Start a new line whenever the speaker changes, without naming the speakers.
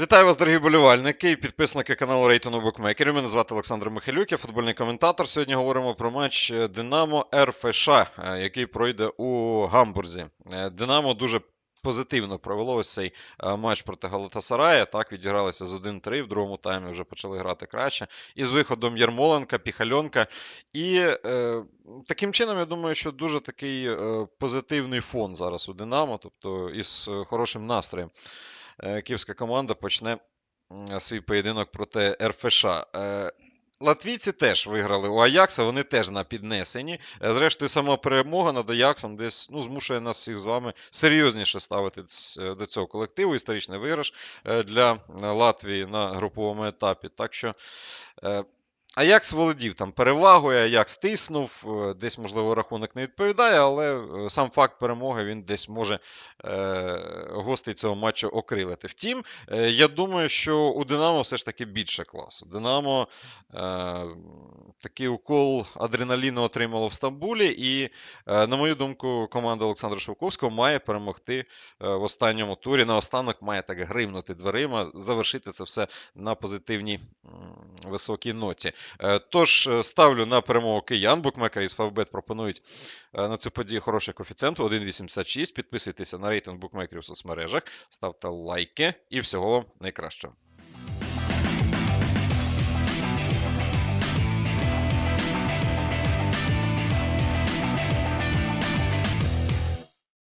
Вітаю вас, дорогі болівальники і підписники каналу Рейтингу Букмекерів. Мене звати Олександр Михайлюк, я футбольний коментатор. Сьогодні говоримо про матч е, Динамо РФШ, е, який пройде у Гамбурзі. Е, Динамо дуже позитивно провело ось цей матч проти Галатасарая. Так, відігралися з 1-3, в другому таймі вже почали грати краще. І з виходом Ярмоленка, Піхальонка. І е, таким чином, я думаю, що дуже такий позитивний фон зараз у Динамо, тобто із хорошим настроєм київська команда почне свій поєдинок проти РФШ. Е, Латвійці теж виграли у Аякса, вони теж на піднесенні. Е, Зрештою, сама перемога над Аяксом десь ну, змушує нас всіх з вами серйозніше ставити до цього колективу. Історичний виграш е, для Латвії на груповому етапі. Так що е, Аякс володів там перевагою, Аякс тиснув, е, десь, можливо, рахунок не відповідає, але е, сам факт перемоги він десь може е, гостей цього матчу окрилити. Втім, я думаю, що у Динамо все ж таки більше класу. Динамо такий укол адреналіну отримало в Стамбулі, і, на мою думку, команда Олександра Шовковського має перемогти в останньому турі. Наостанок має так гримнути дверима, завершити це все на позитивній високій ноті. Е, Тож е, ставлю на перемогу киян. Букмекери із Фавбет пропонують е, на цю подію хороший коефіцієнт 1,86. Підписуйтеся на рейтинг букмекерів у соцмережах, ставте лайки і всього найкращого.